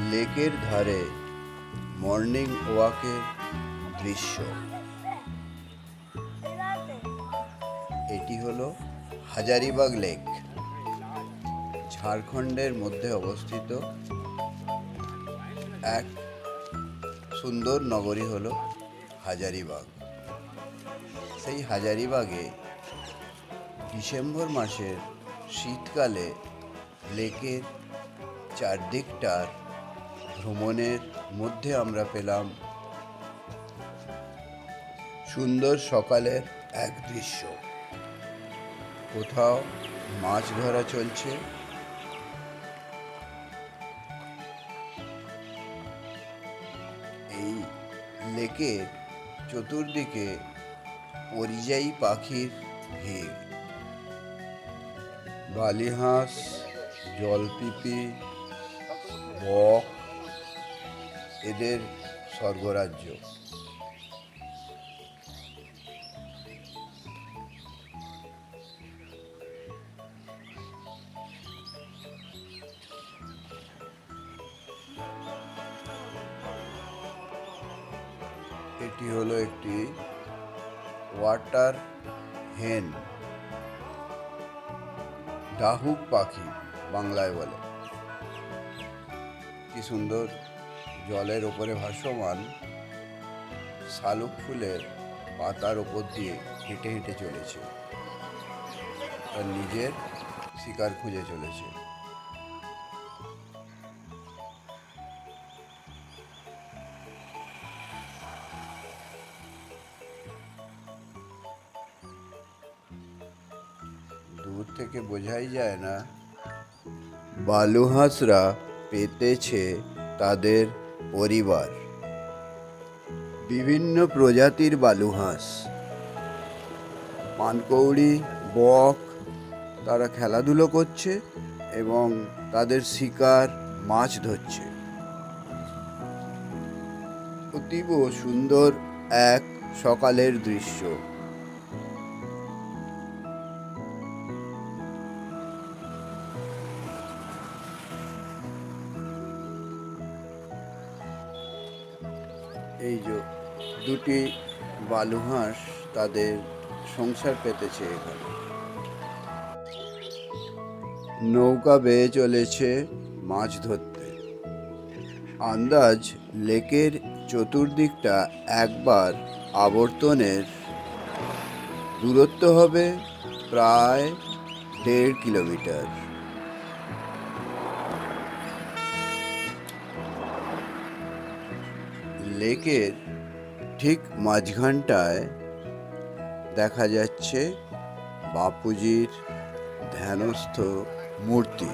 লেকের ধারে মর্নিং ওয়াকের দৃশ্য। এটি হলো হাজারিবাগ লেক। ঝাড়খণ্ডের মধ্যে অবস্থিত এক সুন্দর নগরী হল হাজারিবাগ। সেই হাজারিবাগে ডিসেম্বর মাসের শীতকালে লেকের চারদিকটার ভ্রমণের মধ্যে আমরা পেলাম সুন্দর সকালের এক দৃশ্য। কোথাও মাছ ধরা চলছে। এই লেকের চতুর্দিকে পরিযায়ী পাখির ভিড়। বালিহাঁস জলপিপি বক এদের স্বর্গরাজ্য। এটি হলো একটি ওয়াটার হেন। ডাহুক পাখি বাংলায় বলে। কি সুন্দর। জলের ওপরে ভাসমান শালুক ফুলের পাতার ওপর দিয়ে হেঁটে হেঁটে চলেছে। তার নিজের শিকার খুঁজে চলেছে। দূর থেকে বোঝাই যায় না, বালুহাঁসরা পেতেছে তাদের পরিবার। বিভিন্ন প্রজাতির বালুহাঁস। পানকৌড়ি, বক, তারা খেলাধুলো করছে এবং তাদের শিকার মাছ ধরছে। অতীব সুন্দর এক সকালের দৃশ্য। এই যে দুটি বালুহাঁস তাদের সংসার পেতেছে এখানে। নৌকা বেয়ে চলেছে মাছ ধরতে। আন্দাজ লেকের চতুর্দিকটা একবার আবর্তনের দূরত্ব হবে প্রায় দেড় কিলোমিটার। লেকের ঠিক মাঝখানটায় দেখা যাচ্ছে বাপুজির ধ্যানস্থ মূর্তি।